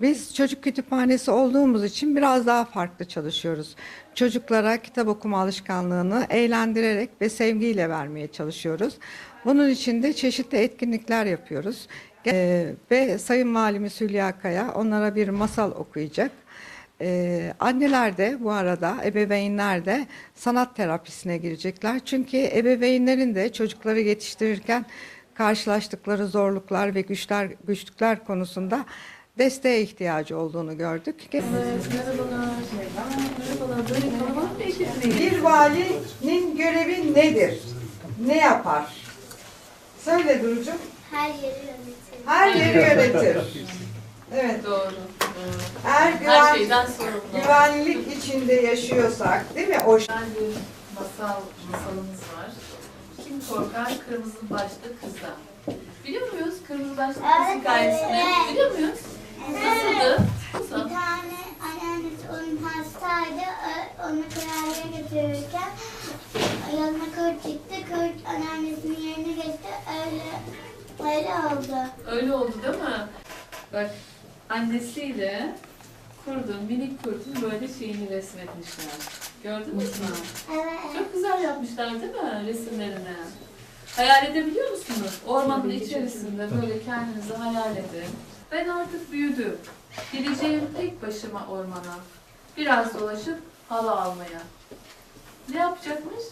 Biz çocuk kütüphanesi olduğumuz için biraz daha farklı çalışıyoruz. Çocuklara kitap okuma alışkanlığını eğlendirerek ve sevgiyle vermeye çalışıyoruz. Bunun için de çeşitli etkinlikler yapıyoruz. Ee, ve Sayın Valimiz Hülya Kaya onlara bir masal okuyacak. Ee, anneler de bu arada ebeveynler de sanat terapisine girecekler. Çünkü ebeveynlerin de çocukları yetiştirirken karşılaştıkları zorluklar ve güçler güçlükler konusunda desteğe ihtiyacı olduğunu gördük. Bir valinin görevi nedir? Ne yapar? Söyle Duru'cum. Her yeri yönetir. Her yeri yönetir. Evet. Doğru. Eğer Her güven, şeyden sorumlu. güvenlik içinde yaşıyorsak değil mi? O Güzel bir masal, masalımız var. Kim korkar kırmızı başlı kızdan. Biliyor muyuz kırmızı başlı kız Evet, hikayesini? evet. Biliyor muyuz? Nasıldı? Bir tane anneannesi onun hastaydı. Onu kurabiye götürürken yanına kurt çıktı. Kurt anneannesinin yerine geçti. Öyle öyle oldu. Öyle oldu değil mi? Bak annesiyle kurdun, minik kurdun böyle şeyini resmetmişler. Gördünüz mü? Evet. Çok güzel yapmışlar değil mi resimlerini? Hayal edebiliyor musunuz? Ormanın içerisinde böyle kendinizi hayal edin. Ben artık büyüdüm. Gideceğim tek başıma ormana. Biraz dolaşıp hava almaya. Ne yapacakmış?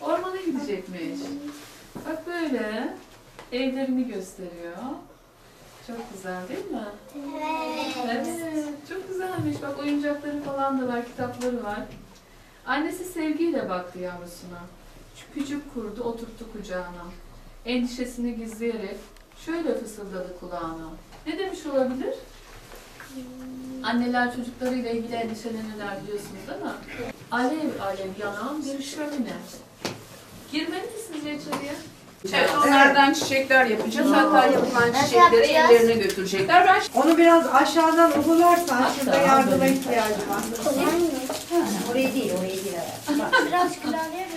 Ormana gidecekmiş. Bak böyle evlerini gösteriyor. Çok güzel değil mi? Evet. Evet, çok güzelmiş. Bak oyuncakları falan da var, kitapları var. Annesi sevgiyle baktı yavrusuna. Şu küçük kurdu oturttu kucağına. Endişesini gizleyerek şöyle fısıldadı kulağına. Ne demiş olabilir? Anneler çocuklarıyla ilgili endişelenirler biliyorsunuz değil mi? Alev alev yanan bir şömine. Girmeli sizce içeriye? Evet, onlardan çiçekler yapacağız. Hatta yapılan Nasıl çiçekleri evlerine götürecekler. Ben Onu biraz aşağıdan Hatta şurada yardıma ihtiyacı var. Oraya değil, oraya değil. Biraz klavye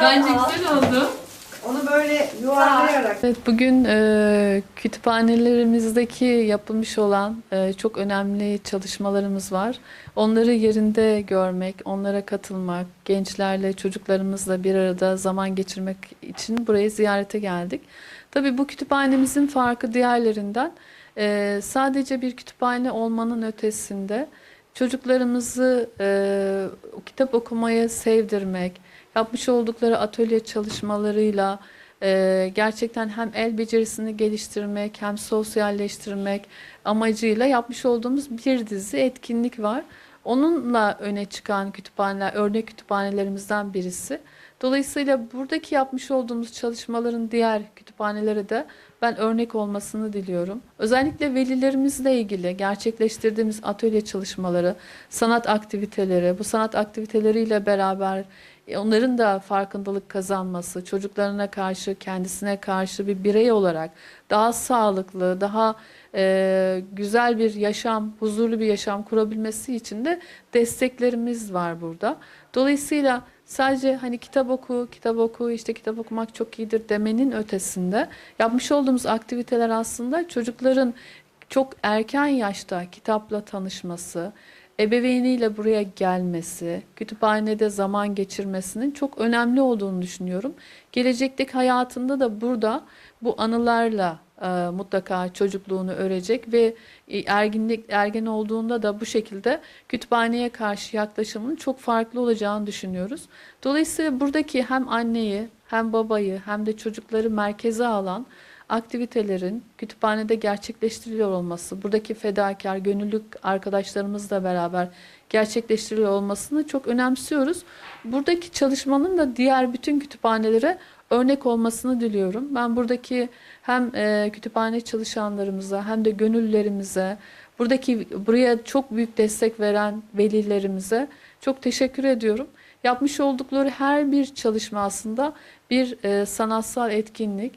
Bence güzel oldu. Onu böyle yuvarlayarak Evet, bugün e, kütüphanelerimizdeki yapılmış olan e, çok önemli çalışmalarımız var. Onları yerinde görmek, onlara katılmak, gençlerle, çocuklarımızla bir arada zaman geçirmek için buraya ziyarete geldik. Tabii bu kütüphanemizin farkı diğerlerinden e, sadece bir kütüphane olmanın ötesinde çocuklarımızı e, kitap okumaya sevdirmek, yapmış oldukları atölye çalışmalarıyla e, gerçekten hem el becerisini geliştirmek hem sosyalleştirmek amacıyla yapmış olduğumuz bir dizi etkinlik var. Onunla öne çıkan kütüphaneler, örnek kütüphanelerimizden birisi. Dolayısıyla buradaki yapmış olduğumuz çalışmaların diğer kütüphanelere de ben örnek olmasını diliyorum. Özellikle velilerimizle ilgili gerçekleştirdiğimiz atölye çalışmaları, sanat aktiviteleri, bu sanat aktiviteleriyle beraber e, onların da farkındalık kazanması, çocuklarına karşı, kendisine karşı bir birey olarak daha sağlıklı, daha e, güzel bir yaşam, huzurlu bir yaşam kurabilmesi için de desteklerimiz var burada. Dolayısıyla sadece hani kitap oku, kitap oku, işte kitap okumak çok iyidir demenin ötesinde yapmış olduğumuz aktiviteler aslında çocukların çok erken yaşta kitapla tanışması, ebeveyniyle buraya gelmesi, kütüphanede zaman geçirmesinin çok önemli olduğunu düşünüyorum. Gelecekteki hayatında da burada bu anılarla e, mutlaka çocukluğunu örecek ve e, erginlik ergen olduğunda da bu şekilde kütüphaneye karşı yaklaşımının çok farklı olacağını düşünüyoruz. Dolayısıyla buradaki hem anneyi hem babayı hem de çocukları merkeze alan aktivitelerin kütüphanede gerçekleştiriliyor olması, buradaki fedakar, gönüllülük arkadaşlarımızla beraber gerçekleştiriliyor olmasını çok önemsiyoruz. Buradaki çalışmanın da diğer bütün kütüphanelere örnek olmasını diliyorum. Ben buradaki hem e, kütüphane çalışanlarımıza hem de gönüllülerimize, buradaki buraya çok büyük destek veren velilerimize çok teşekkür ediyorum. Yapmış oldukları her bir çalışma aslında bir e, sanatsal etkinlik.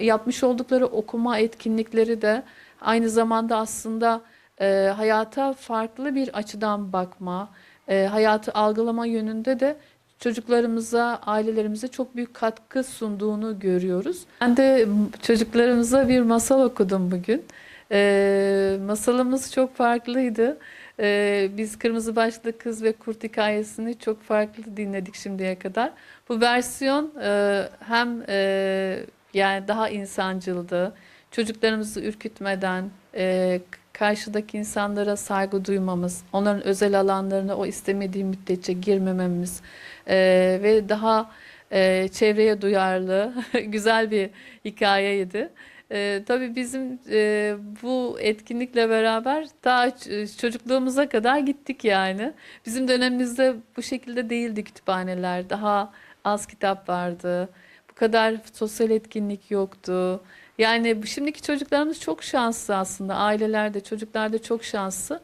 Yapmış oldukları okuma etkinlikleri de aynı zamanda aslında e, hayata farklı bir açıdan bakma, e, hayatı algılama yönünde de çocuklarımıza, ailelerimize çok büyük katkı sunduğunu görüyoruz. Ben de çocuklarımıza bir masal okudum bugün. Ee, masalımız çok farklıydı. Ee, biz Kırmızı Başlı Kız ve Kurt hikayesini çok farklı dinledik şimdiye kadar. Bu versiyon e, hem e, yani daha insancıldı, çocuklarımızı ürkütmeden, e, karşıdaki insanlara saygı duymamız, onların özel alanlarına o istemediği müddetçe girmememiz e, ve daha e, çevreye duyarlı, güzel bir hikayeydi. E, tabii bizim e, bu etkinlikle beraber daha ç- çocukluğumuza kadar gittik yani. Bizim dönemimizde bu şekilde değildi kütüphaneler. Daha az kitap vardı. Bu kadar sosyal etkinlik yoktu. Yani şimdiki çocuklarımız çok şanslı aslında. Aileler de çocuklar da çok şanslı.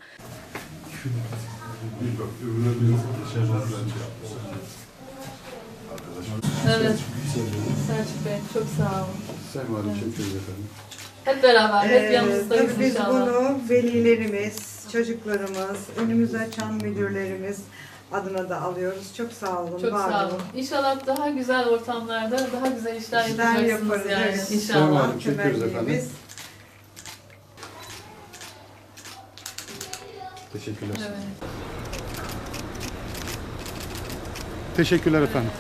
Evet. Selçuk Bey çok sağ olun. Sayın Valim teşekkür ederim. Hep beraber, hep Ee, yanınızdayız tabii biz inşallah. bunu velilerimiz, çocuklarımız, önümüzü açan müdürlerimiz adına da alıyoruz. Çok sağ olun, Çok var sağ olun. İnşallah daha güzel ortamlarda daha güzel işler, İşler yapacaksınız yaparız, yani. evet. İnşallah. Tamam. Teşekkür ederiz efendim. Temennimiz. Teşekkürler. Evet. Teşekkürler efendim.